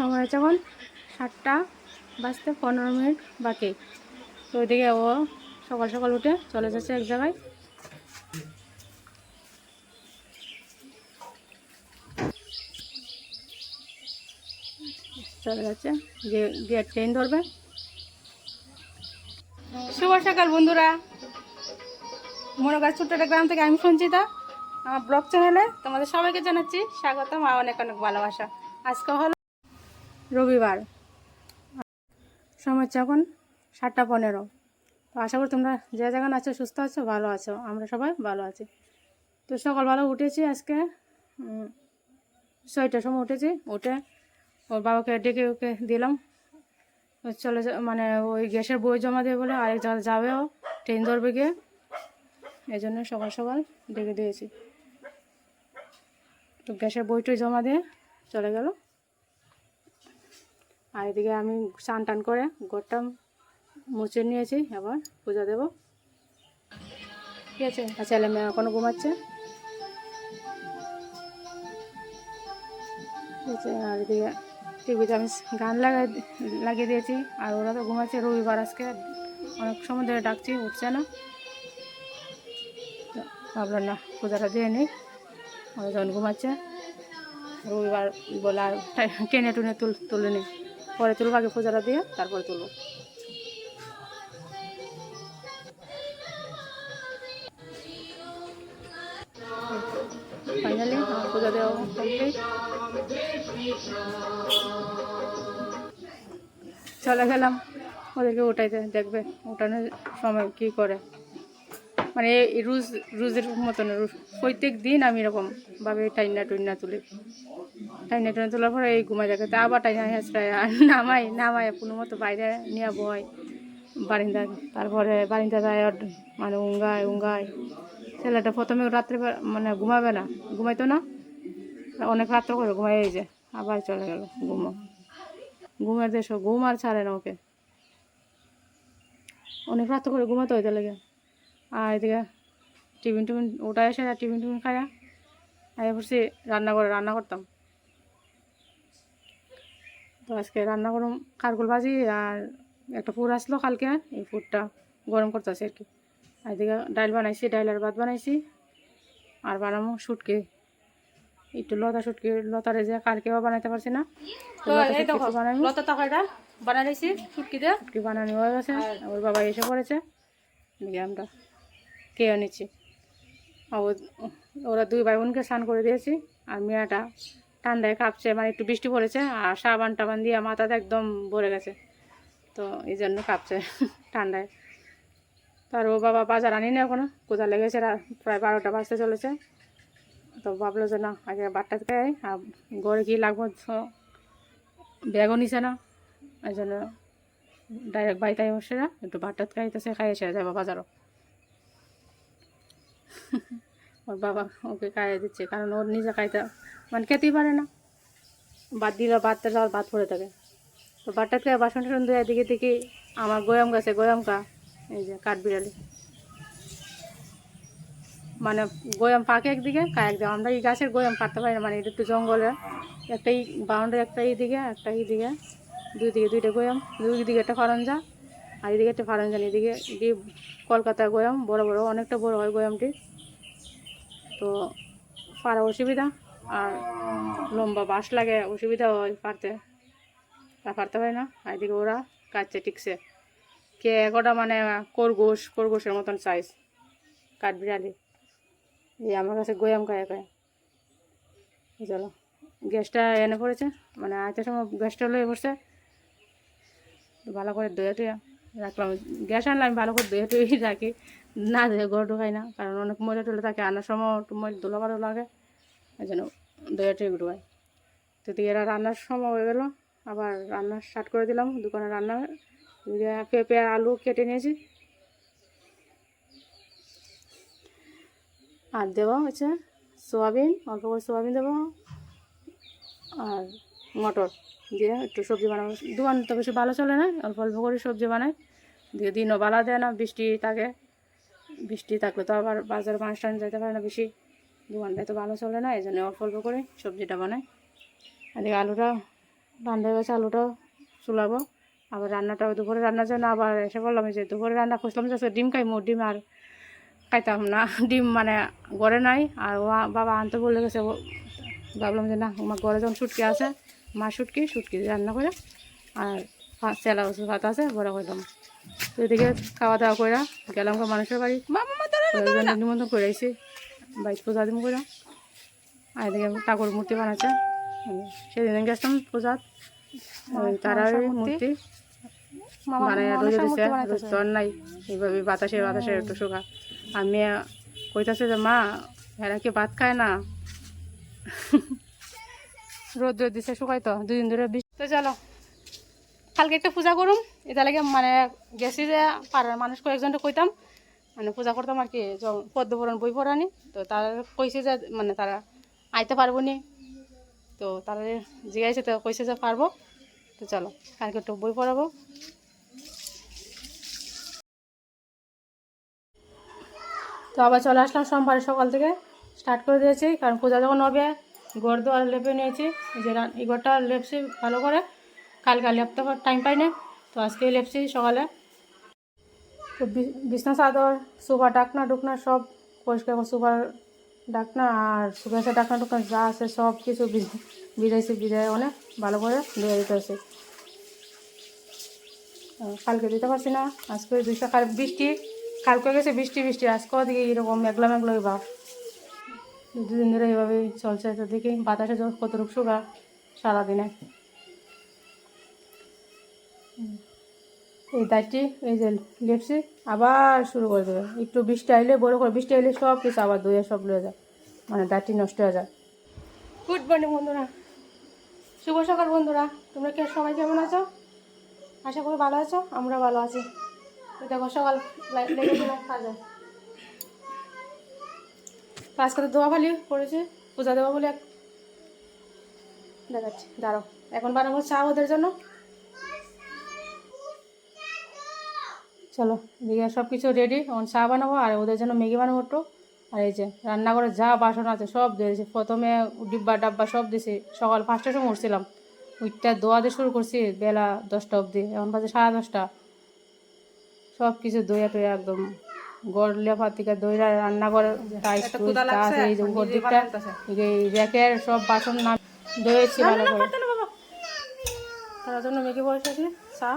সময় আছে এখন সাতটা বাজতে পনেরো মিনিট বাকি। তো ওইদিকে ও সকাল সকাল উঠে চলে যাচ্ছে এক জায়গায়। চলে যাচ্ছে, গিয়ে ট্রেন ধরবে। শুভ সকাল বন্ধুরা। মনোগাছ ছোট্ট গ্রাম থেকে আমি সঞ্চিতা। আমার ব্লগ চ্যানেলে তোমাদের সবাইকে জানাচ্ছি স্বাগতম আর অনেক অনেক ভালোবাসা। আজকে হলো রবিবার। সময় এখন সাতটা পনেরো। তো আশা করি তোমরা যে যেখানে আছো, সুস্থ আছো, ভালো আছো। আমরা সবাই ভালো আছি। তো সকালবেলা উঠেছি আজকে ছয়টার সময় উঠেছি। উঠে ওর বাবাকে ডেকে ওকে দিলাম। চলে মানে ওই গ্যাসের বই জমা দেবে বলে, আরেক জায়গায় যাবেও ট্রেন ধরবে গিয়ে। এই জন্য সকাল সকাল ডেকে দিয়েছি। তো গ্যাসের বইটই জমা দিয়ে চলে গেল। আর এদিকে আমি স্নান টান করে ঘরটা মুছে নিয়েছি আবার পূজা দেব। ঠিক আছে? আর ছেলে মেয়ে এখনও ঘুমাচ্ছে। ঠিক আছে, আর এদিকে টিভিতে আমি গান লাগাই, লাগিয়ে দিয়েছি, আর ওরা তো ঘুমাচ্ছে, রবিবার আজকে। অনেক সময় ধরে ডাকছি, উঠছে না। ভাবলাম না, পূজাটা দিয়ে নিই। ওরা যখন ঘুমাচ্ছে, রবিবার বলে আর টেনে টুনে তুল তুলে নিই। পরে তুলব, আগে পূজাটা দিয়ে তারপরে তুলব। ফাইনালি আমার পূজা দেওয়া কমপ্লিট চলে গেলাম। ওদেরকে উঠাইতে দেখবে, উঠানোর সময় কি করে। মানে রুজ, রুজের মতন প্রত্যেক দিন আমি এরকম ভাবে টাইনা টুইনা তুলি। টাইনা টুইনা তোলার পরে এই ঘুমাই দেখে তা আবার টাইনা হেঁচড়ায় আর নামাই নামাই কোনো মতো বাইরে নিয়ে বয় বারিন্দা তারপরে বারিন্দা যায় মানে উঙ্গায় উঙ্গায়। ছেলেটা প্রথমে রাত্রে মানে ঘুমাবে না, ঘুমাইতো না। অনেক রাত্র করে ঘুমাই যে আবার চলে গেল ঘুমো। ঘুমের দেশ ঘুম আর ছাড়ে না ওকে। অনেক রাত্র করে ঘুমাতে হইতে লেগে আর এদিকে টিফিন টিফিন ওটা এসে আর টিফিন টিফিন খায়া আগে পড়ছি রান্না করে রান্না করতাম। তো আজকে রান্না করুম কারকুল ভাজি আর একটা পুর আসলো কালকে আর এই ফুডটা গরম করতেছি আর কি। আর এদিকে ডাল বানাইছি ডাল আর ভাত বানাইছি। আর বানাবো শুটকি। একটু লতা শুটকি লতারে যে কালকেও বানাইতে পারছি না। লতা। লতা তরকারিটা বানাইছি শুটকি দিয়ে। শুটকি বানানো হয়ে গেছে ওর বাবা এসে পড়েছে আমরা খেয়ে নিচ্ছি। ওরা দুই ভাই বোনকে স্নান করে দিয়েছি আর মেয়েটা ঠান্ডায় কাঁপছে মানে একটু বৃষ্টি পড়েছে আর সাবান টাবান দিয়ে মাথাতে একদম ভরে গেছে। তো এই জন্য কাঁপছে ঠান্ডায়। তার ও বাবা বাজার আনি না এখনও কোথা লেগেছে প্রায় বারোটা বাজতে চলেছে। তো ভাবলো যে না, আগে বাটটা খাই আর ঘরে কি লাগবো ব্যাগও নিছে না। এই জন্য ডাইরেক্ট বাড়িতে বসে না একটু ভাতটা খাইতেছে, খাইয়ে সেরে যাব বাজারও। ওর বাবা ওকে খাইয়ে দিচ্ছে, কারণ ওর নিজে খাইতে মানে খেতেই পারে না। বাদ দিলে ভাতটা যাওয়ার ভাত পড়ে থাকে। তো ভাতটা খেয়ে বাসন টাসন ধুয়ে দিকে দেখি আমার গোয়াম গাছে, গোয়াম কা এই যে কাঠবিড়ালি মানে গোয়াম পাকে একদিকে কা একদিকে। আমরা এই গাছের গোয়াম পারতে পারি না মানে এটা একটু জঙ্গলে। একটা এই বাউন্ডারি, একটা এইদিকে একটা এইদিকে। দুই দিকে দুইটা গোয়াম, দুই দিকে একটা ফারঞ্জা। আর এদিকে একটা ফারঞ্জা এদিকে দিয়ে কলকাতার গোয়াম, বড় বড়, অনেকটা বড় হয় গোয়ামটি। তো পারা অসুবিধা, আর লম্বা বাস লাগে, অসুবিধা হয় পারতে তা পারতে হয় না, আর এদিকে ওরা কাটছে টিকছে কে একটা মানে খরগোশ, খরগোশের মতন সাইজ কাঠবিড়ালি এই আমার কাছে গোয়াম খায় খায়। চলো, গ্যাসটা এনে পড়েছে মানে আইতে সময় গ্যাসটা লয়ে পড়ছে। ভালো করে ধুয়ে টুয়ে। রাখলাম গ্যাস আনলে আমি ভালো করে ধুয়ে টুয়ে রাখি। না ধুয়ে ঘর ঢুকাই না, কারণ অনেক ময়লা টলে থাকে, আনার সময় একটু ময়লা ধুলো ভালো লাগে এই জন্য ধুয়ে টুয়ে ঢুকাই। তো এরা রান্নার সময় হয়ে গেলো, আবার রান্না স্টার্ট করে দিলাম দোকানে রান্না। পেঁপে আলু কেটে নিয়েছি। আর দেবো হচ্ছে সোয়াবিন, অল্প করে সোয়াবিন দেবো। আর মটর দিয়ে একটু সবজি বানাবো। দোকান তো বেশি ভালো চলে না, অল্প অল্প করে সবজি বানাই। দিয়ে দিনও বালা দেয় না, বৃষ্টি থাকে, বৃষ্টি থাকলে তো আবার বাজারে মাছ টান যেতে পারে না বেশি। দোকানটায় তো ভালো চলে না, এই জন্য অল্প অল্প করে সবজিটা বানাই। আর এই আলুটা রান্না গেছে আলুটাও চুলাবো। আবার রান্নাটাও দুপুরে রান্নার জন্য আবার এসে বললাম যে দুপুরে রান্না খুঁজলাম যে ডিম খাইমো, ডিম আর খাইতাম না। ডিম মানে ঘরে নাই, আর বাবা আনতে বলে গেছে ভাবলাম যে না আমার ঘরে যখন শুটকি আছে মা শুটকি শুটকি রান্না করে আর চেলা বসে ভাত আছে বড় করলাম তো এদিকে খাওয়া দাওয়া করে গেলাম গো মানুষের বাড়ি। নিমন্ত্রণ করে আইসি বাইশ পূজা দিম করে আর এদিকে ঠাকুর মূর্তি বানাচ্ছে সেদিন গেছিলাম পূজাত। তারার মূর্তি। রোজে দিছে রোজ তো আর নাই। এইভাবে বাতাসে বাতাসে একটু শুকা। আর মেয়ে কইতাছে যে মা এরা কি ভাত খায় না? রোদ রোদ দিছে শুকাই তো দুদিন ধরে তো চলো, কালকে একটা পূজা করুম। এটা লাগে মানে গেছি যে পাড়ার মানুষ কয়েকজনটা কইতাম মানে পূজা করতাম আর কি পদ্মপুরাণ বই পড়ানি তো তারা কইছে যে মানে তারা আইতে পারব নি তো তারা জিজ্ঞাসা তো, কইছে যে পারব। তো চলো, কালকে একটু বই পড়াবো। তো আবার চলে আসলাম সোমবারে সকাল থেকে। স্টার্ট করে দিয়েছি, কারণ পূজা যখন হবে ঘর দোয়ার লেপে নিয়েছি। যে এই ঘরটা লেপছি ভালো করে। কালকে লেপতে টাইম পাই না। তো আজকে লেপছি সকালে। তো বিছনা, চাদর, সোফা, ডাকনা ডুকনা সব পরিষ্কার করে সোফার ডাকনা আর সুগাসের ডাকনা ডুকনা যা আছে সব কিছু বিদাইছি বিদায় অনেক ভালো করে ধুয়ে দিতে হয়েছে কালকে দিতে পারছি না। আজকে দুইশো কাল বৃষ্টি। কালকে গেছে বৃষ্টি বৃষ্টি। আজকেও দিকে এরকম মেঘলা মেঘলা ভাব দুদিন ধরে এইভাবেই চলছে, তো দেখি বাতাসে যখন কতটুকু সুগা সারাদিনে। এই দাঁতটি, এই যে লেপসি, আবার শুরু করে দেবে। একটু বৃষ্টি আইলে, বড় করে বৃষ্টি আইলে সব কিছু আবার ধুয়ে সব লয়ে যায়। মানে দাঁতটি নষ্ট হয়ে যায়। গুড মর্নিং বন্ধুরা। শুভ সকাল, বন্ধুরা। তোমরা কে? সবাই কেমন আছো? আশা করি ভালো আছো আমরা ভালো আছি। দেখো, সকাল লেগে দিলাম কাজে। আজকে তো দোয়া ফালি করেছে, পূজা দেওয়া বলে এক- দেখাচ্ছি দাঁড়ো এখন বানাবো চা ওদের জন্য। চলো, এদিকে সব কিছু রেডি এখন চা বানাবো, আর ওদের জন্য ম্যাগি বানাবো একটু। আর এই যে, রান্নাঘরে যা বাসন আছে সব দিয়েছি। প্রথমে ডিব্বা ডাব্বা সব দিয়েছি। সকাল পাঁচটার সময় উঠছিলাম। উইটটা দোয়া দিয়ে শুরু করছি, বেলা দশটা অবধি। এখন বাজে সাড়ে দশটা। সব কিছু দইয়া টইয়া একদম গড় লেফা থেকে দইরা রান্নাঘরে টাইস টুইস যা এই যে উপর দিকটা এই র্যাকের সব বাসন না দইয়েছি ভালো করে। তার জন্য মেঘে বসেছি চা।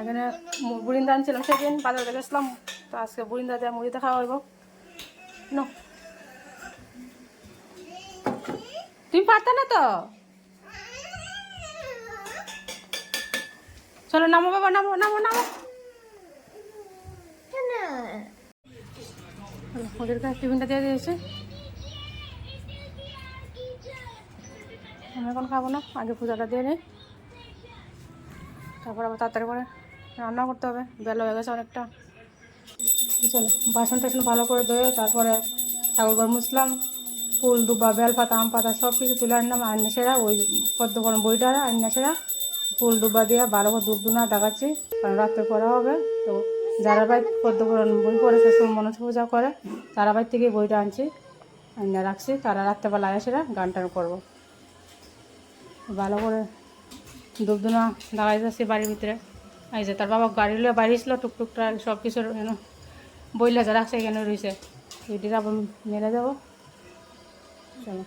এখানে মু- বুড়িন্দা আনছিলাম সেদিন বাজারে গেছিলাম তো আজকে বুড়িন্দা দিয়ে মুড়িতে খাওয়া হইব। নো। তুমি পারতে না তো? চলো নামো বাবা নামো নামো নামো। ওদেরকে টিফিনটা দিয়ে দিয়েছে। আমি এখন খাব না, আগে পূজাটা দিয়ে নিই। তারপর আবার তাড়াতাড়ি করে রান্না করতে হবে, বেলা হয়ে গেছে অনেকটা। চলো বাসন টাসন ভালো করে ধুয়ে তারপরে ঠাকুরঘর মুছলাম। ফুল দুবা বেলপাতা, আম পাতা সব কিছু তুলে আনলাম আন্নাসেরা ওই পদ্ম গরম বইটা আন্নাসেরা ফুল দুবা দিয়ে ভালো করে দুব দুনা দেখাচ্ছি, কারণ রাত্রে করা হবে, তো যারা ভাই পদ্ম গরম বই পড়েছে সব মনসা পূজা করে। তারা ভাই থেকে বইটা আনছি আন্না রাখছি। তারা রাত্রেবেলা এসেরা গান টান করব। ভালো করে দুবদুনা দাঁড়াই যাচ্ছে বাড়ির ভিতরে। এই যে তার বাবা গাড়ি লিয়ে বাড়ি ছিল টুকটুকটা সব কিছু এন বইলা যা রাখছে, এখানে রয়েছে। এটির আবার মেরে যাব চলো।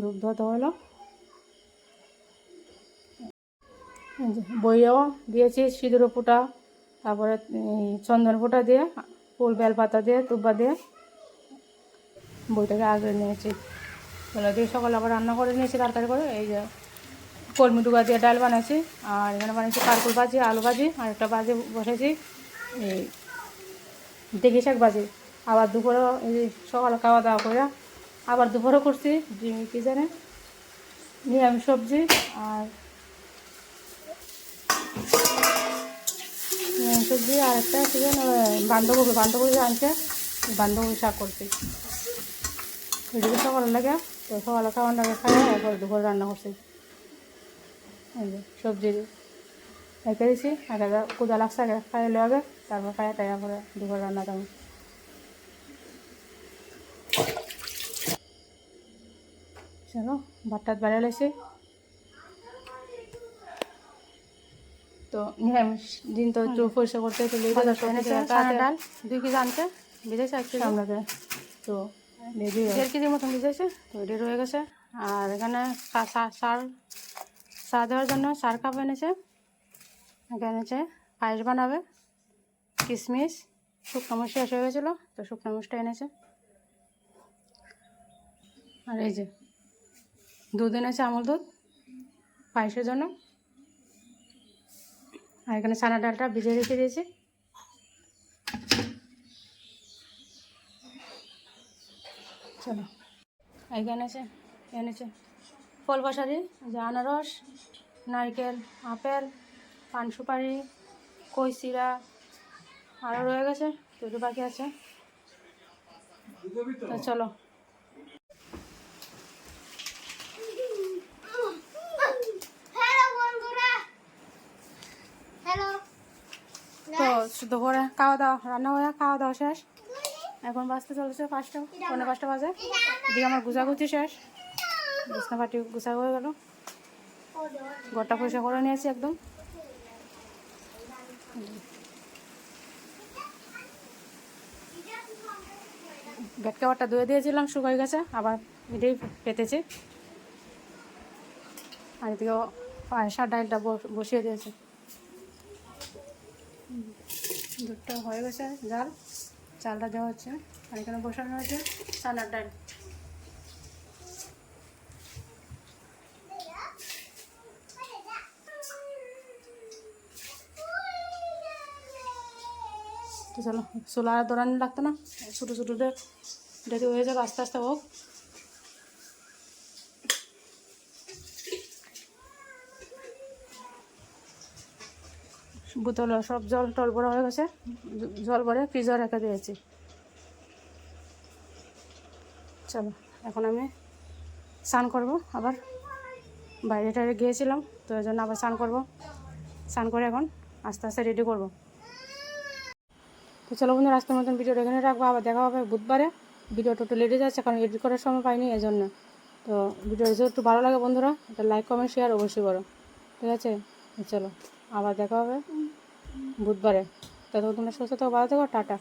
দুধ ধোয়াতে হলো। বইও দিয়েছি, সিঁদুর ফোঁটা। তারপরে চন্দন ফোঁটা দিয়ে, ফুল বেলপাতা দিয়ে তুব্বা দিয়ে বইটাকে আগে নিয়েছি। চলো দিয়ে সকালে আবার রান্না করে নিয়েছি তাড়াতাড়ি করে, এই যে কলমি ডুবা দিয়ে ডাল বানাইছি, আর এখানে বানিয়েছি কারকুল ভাজি, আলু ভাজি, আর একটা ভাজি বসেছি, এই দেখি শাক ভাজি। আবার দুপুরেও এই সকালে খাওয়া দাওয়া করে আবার দুপুরও করছি কী জানে, নিরামিষ সবজি, আর নিরামিষ সবজি আর একটা কী জানো বান্ধকপি বান্ধকপি আনছে বান্ধকপি শাক করছি। এদিকে সকালে লাগে, তো সকালে খাওয়ার লাগে খাই এরপর দুপুরে রান্না করছি। সবজি। রেখে দিছি, আগে কুদা লাগছে আগে খাই লগে তারপর খাই টাইয়া করে দুপুরে রান্না দাম চলো, ভাতটাত বাড়িয়ে লাইছি। তো নিরামিষ। দিন তো একটু পরিষ্কার করতে ডাল দুই কেজি আনছে ভিজেছে এক কেজি আপনাকে তো দেড় কেজির মতন ভিজেছে তো এটা রয়ে গেছে। আর এখানে সা- সা- সার দেওয়ার জন্য সার কাপ এনেছে। এখানে এনেছে পায়েস বানাবে কিশমিশ শুকনো মুষ শেষ হয়ে গেছিল তো শুকনো মুষটা এনেছে। আর এই যে দুধ এনেছে আমল দুধ পায়েসের জন্য। আর এখানে চানা ডালটা ভিজে রেখে দিয়েছি। চলো। এখানে আছে এনেছে। ফল বসারি যে আনারস, নারকেল, আপেল, পান সুপারি, কই চিরা আরও রয়ে গেছে, দুটো বাকি আছে। চলো। তো করে খাওয়া দাওয়া রান্না হয়ে খাওয়া দাওয়া শেষ। এখন বাজতে চলেছে পাঁচটা পনেরো পাঁচটা বাজে। এদিকে আমার গুছাগুছি শেষ। বিছনা পাটি গুছা হয়ে গেল। ঘরটা পরিষ্কার করে নিয়েছি একদম। ব্যাট কাভারটা ধুয়ে দিয়েছিলাম শুকাই গেছে আবার এটাই পেতেছি। আর এদিকে পায়েসার ডালটা বস- বসিয়ে দিয়েছে। দুধটা হয়ে গেছে, জাল। চালটা দেওয়া হচ্ছে। আর এখানে বসানো হচ্ছে চানার ডাল। চলো চুলা আর লাগতো না? ছোটো ছোটো দেরি হয়ে যাবে, আস্তে আস্তে হোক। বোতল, সব জল টল ভরা হয়ে গেছে। জল ভরে ফ্রিজে রেখে দিয়েছি। চলো, এখন আমি স্নান করব। আবার বাইরে টাইরে গিয়েছিলাম, তো এই জন্য আবার স্নান করব। স্নান করে এখন আস্তে আস্তে রেডি করব। তো চলো বন্ধুরা, আজকের মতন ভিডিওটা এখানে রাখব। আবার দেখা হবে বুধবারে। ভিডিওটা একটু লেটে যাচ্ছে, কারণ এডিট করার সময় পাইনি, এই জন্য। তো ভিডিওটা যদি একটু ভালো লাগে বন্ধুরা এটা লাইক কমেন্ট শেয়ার অবশ্যই করো। ঠিক আছে? চলো। আবার দেখা হবে। বুধবারে। ততক্ষণ তোমরা সুস্থ থাকো ভালো থাকো টাটা।